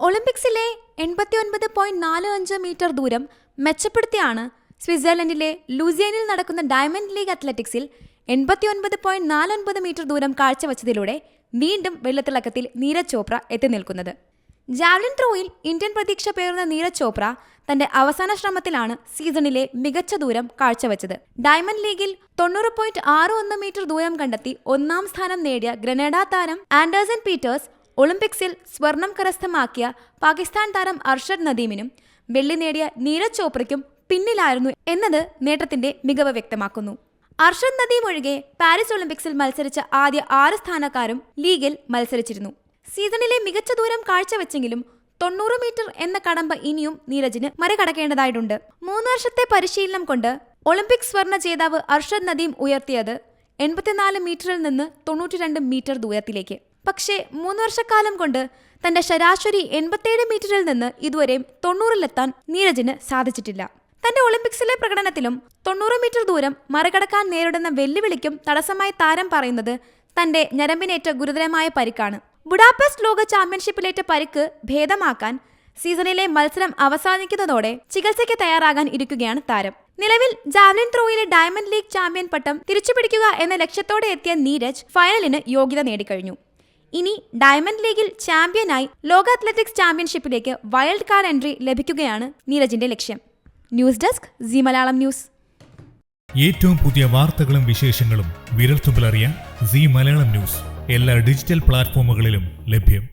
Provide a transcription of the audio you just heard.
ഒളിമ്പിക്സിലെ എൺപത്തി ഒൻപത് പോയിന്റ് നാല് അഞ്ച് മീറ്റർ ദൂരം മെച്ചപ്പെടുത്തിയാണ് സ്വിറ്റ്സർലൻഡിലെ ലൂസിയനിൽ നടക്കുന്ന ഡയമണ്ട് ലീഗ് അത്ലറ്റിക്സിൽ എൺപത്തി ഒൻപത് പോയിന്റ് നാല് ഒൻപത് മീറ്റർ ദൂരം കാഴ്ചവെച്ചതിലൂടെ വീണ്ടും വെള്ളത്തിളക്കത്തിൽ നീരജ് ചോപ്ര എത്തി നിൽക്കുന്നത്. ജാവലിൻ ത്രോയിൽ ഇന്ത്യൻ പ്രതീക്ഷ പേറുന്ന നീരജ് ചോപ്ര തന്റെ അവസാന ശ്രമത്തിലാണ് സീസണിലെ മികച്ച ദൂരം കാഴ്ചവെച്ചത്. ഡയമണ്ട് ലീഗിൽ തൊണ്ണൂറ് പോയിന്റ് ആറ് ഒന്ന് മീറ്റർ ദൂരം കണ്ടെത്തി ഒന്നാം സ്ഥാനം നേടിയ ഗ്രനേഡ താരം ആൻഡേഴ്സൺ പീറ്റേഴ്സ് ഒളിമ്പിക്സിൽ സ്വർണം കരസ്ഥമാക്കിയ പാകിസ്ഥാൻ താരം അർഷദ് നദീമിനും വെള്ളി നേടിയ നീരജ് ചോപ്രയ്ക്കും പിന്നിലായിരുന്നു എന്നത് നേട്ടത്തിന്റെ മികവ് വ്യക്തമാക്കുന്നു. അർഷദ് നദീം ഒഴികെ പാരീസ് ഒളിമ്പിക്സിൽ മത്സരിച്ച ആദ്യ ആറ് സ്ഥാനക്കാരും ലീഗിൽ മത്സരിച്ചിരുന്നു. സീസണിലെ മികച്ച ദൂരം കാഴ്ചവെച്ചെങ്കിലും തൊണ്ണൂറ് മീറ്റർ എന്ന കടമ്പ ഇനിയും നീരജിന് മറികടക്കേണ്ടതായിട്ടുണ്ട്. മൂന്ന് വർഷത്തെ പരിശീലനം കൊണ്ട് ഒളിമ്പിക് സ്വർണ ജേതാവ് അർഷദ് നദീം ഉയർത്തിയത് എൺപത്തിനാല് മീറ്ററിൽ നിന്ന് തൊണ്ണൂറ്റിരണ്ട് മീറ്റർ ദൂരത്തിലേക്ക്. പക്ഷേ മൂന്ന് വർഷക്കാലം കൊണ്ട് തന്റെ ശരാശരി എൺപത്തേഴ് മീറ്ററിൽ നിന്ന് ഇതുവരെ തൊണ്ണൂറിലെത്താൻ നീരജിന് സാധിച്ചിട്ടില്ല. തന്റെ ഒളിമ്പിക്സിലെ പ്രകടനത്തിലും തൊണ്ണൂറ് മീറ്റർ ദൂരം മറികടക്കാൻ നേരിടുന്ന വെല്ലുവിളിക്കും തടസ്സമായി താരം പറയുന്നത് തന്റെ ഞരമ്പിനേറ്റ ഗുരുതരമായ പരിക്കാണ്. ബുഡാപെസ്റ്റ് ലോക ചാമ്പ്യൻഷിപ്പിലേറ്റ പരിക്ക് ഭേദമാക്കാൻ സീസണിലെ മത്സരം അവസാനിക്കുന്നതോടെ ചികിത്സയ്ക്ക് തയ്യാറാകാൻ ഇരിക്കുകയാണ് താരം. നിലവിൽ ജാവലിൻ ത്രോയിലെ ഡയമണ്ട് ലീഗ് ചാമ്പ്യൻ പട്ടം തിരിച്ചുപിടിക്കുക എന്ന ലക്ഷ്യത്തോടെ എത്തിയ നീരജ് ഫൈനലിന് യോഗ്യത നേടിക്കഴിഞ്ഞു. ഇനി ഡയമണ്ട് ലീഗിൽ ചാമ്പ്യനായി ലോക അത്ലറ്റിക്സ് ചാമ്പ്യൻഷിപ്പിലേക്ക് വൈൽഡ് കാർഡ് എൻട്രി ലഭിക്കുകയാണ് നീരജിന്റെ ലക്ഷ്യം. News desk Zee Malayalam news. ഏറ്റവും പുതിയ വാർത്തകളും വിശേഷങ്ങളും വിരൽത്തുമ്പിലറിയാൻ സി മലയാളം ന്യൂസ്. എല്ലാ ഡിജിറ്റൽ പ്ലാറ്റ്ഫോമുകളിലും ലഭ്യം.